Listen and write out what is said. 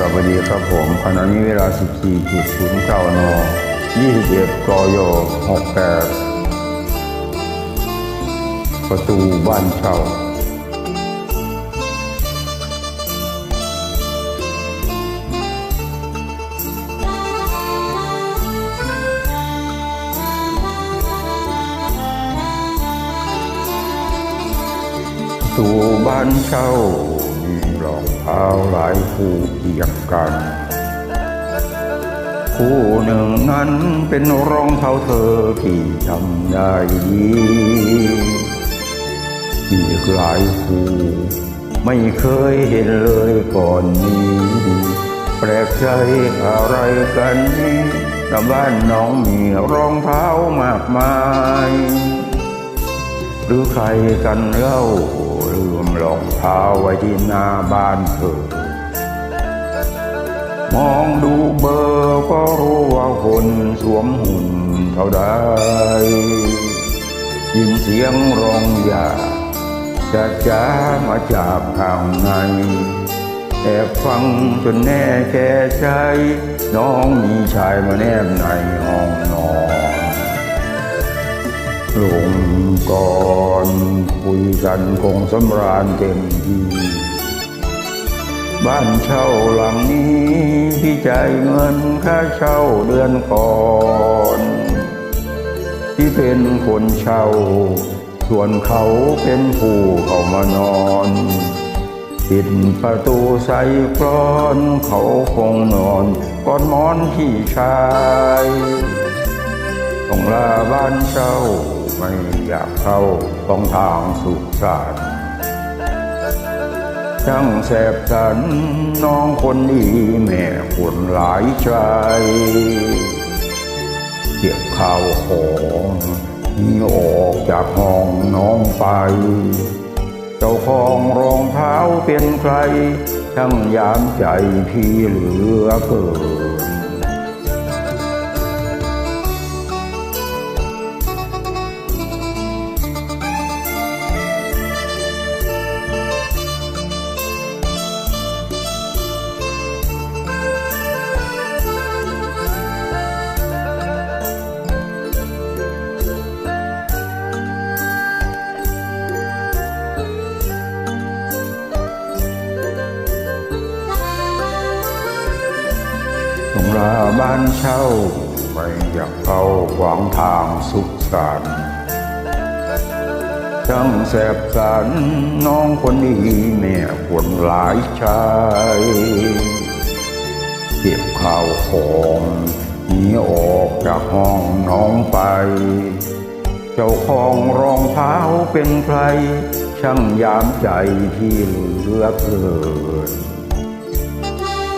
สวัสดีครับผมขณะนี้เวลา 14.09น21กย68 ประตูบ้านเช่าประตูบ้านเช่า รองเท้าหลายคู่เทียบกัน คู่หนึ่งนั้นเป็นรองเท้าเธอที่จำได้ดีอีกหลายคู่ไม่เคยเห็นเลยก่อนนี้ แปลกใจอะไรกันนี่ลำบ้านน้องมีรองเท้ามากมาย หรือใครกันเล่าลืมรองเท้าไว้ที่หน้าบ้านเธอ มองดูเบอร์ก็รู้ว่าคนสวมหุ่นเท่าใดยินเสียงร้องอยาจะจ้ามาจากข้างในแอบฟังจนแน่แก่ใจ น้องมีชายมาแนบในห้องนอน คุยกันคงสำราญเต็มที่บ้านเช่าหลังนี้พี่จ่ายเงินค่าเช่าเดือนก่อน ที่เป็นคนเช่า ส่วนเขาเป็นผู้เข้ามานอนปิดประตูใส่กรอน เขาคงนอนกอดหมอนพี่ชาย ต้องลาบ้านเช่าไม่อยากเข้าต้องทางสุขสานช่างแสบสันน้องคนนี้แม่คนหลายใจเก็บข้าวของนีออกจากห้องน้องไป เจ้าของรองเท้าเป็นใครช่างยามใจพี่เหลือเกิน ต้องลาบ้านเช่า ไม่อยากเข้าขวางทางสุขสันต์ช่างแสบสันน้องคนนี้แม่คนหลายชายเก็บข้าวของหนีออกจากห้องน้องไป เจ้าของรองเท้าเป็นใคร ช่างยามใจที่เหลือเกิน